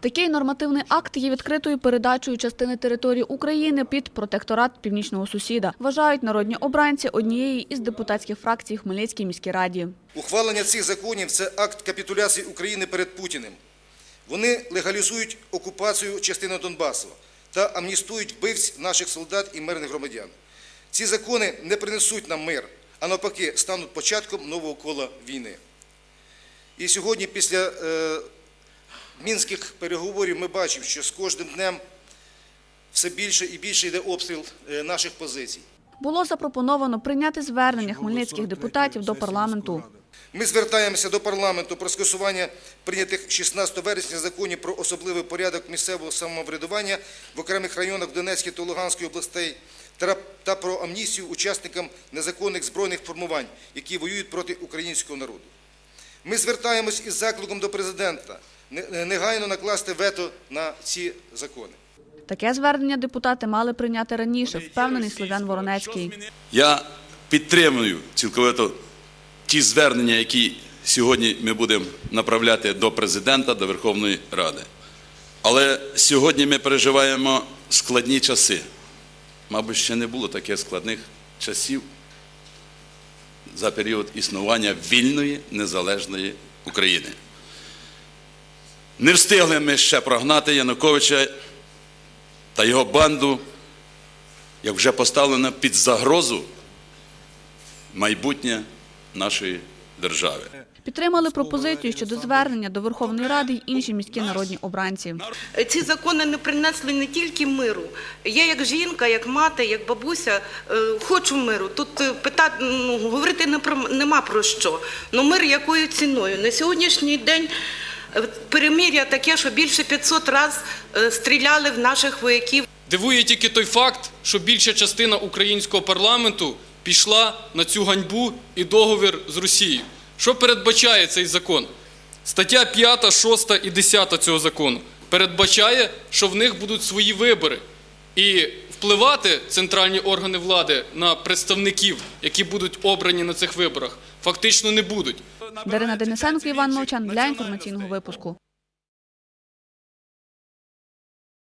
Такий нормативний акт є відкритою передачею частини території України під протекторат північного сусіда. Вважають народні обранці однієї із депутатських фракцій Хмельницькій міській раді. Ухвалення цих законів – це акт капітуляції України перед Путіним. Вони легалізують окупацію частини Донбасу та амністують вбивць наших солдат і мирних громадян. Ці закони не принесуть нам мир, а навпаки стануть початком нового кола війни. І сьогодні після е, мінських переговорів ми бачимо, що з кожним днем все більше і більше йде обстріл е, наших позицій. Було запропоновано прийняти звернення хмельницьких депутатів до парламенту. Ми звертаємося до парламенту про скасування прийнятих 16 вересня законів про особливий порядок місцевого самоврядування в окремих районах Донецької та Луганської областей та- про амністію учасникам незаконних збройних формувань, які воюють проти українського народу. Ми звертаємось із закликом до президента негайно накласти вето на ці закони. Таке звернення депутати мали прийняти раніше, впевнений Слов'ян Воронецький. Я підтримую цілковито ті звернення, які сьогодні ми будемо направляти до президента, до Верховної Ради. Але сьогодні ми переживаємо складні часи. Мабуть, ще не було таких складних часів за період існування вільної незалежної України. Не встигли ми ще прогнати Януковича та його банду, як вже поставлено під загрозу майбутнє нашої держави. Підтримали пропозицію щодо звернення до Верховної Ради й інші міські народні обранці. Ці закони не принесли не тільки миру. Я як жінка, як мати, як бабуся е, хочу миру. Тут е, питати, ну, говорити не про, нема про що. Ну мир якою ціною? На сьогоднішній день е, перемир'я таке, що більше 500 разів стріляли в наших вояків. Дивує тільки той факт, що більша частина українського парламенту пішла на цю ганьбу і договір з Росією. Що передбачає цей закон? Стаття 5, 6 і 10 цього закону передбачає, що в них будуть свої вибори. І впливати центральні органи влади на представників, які будуть обрані на цих виборах, фактично не будуть. Дарина Денисенко, Іван Мовчан для інформаційного випуску.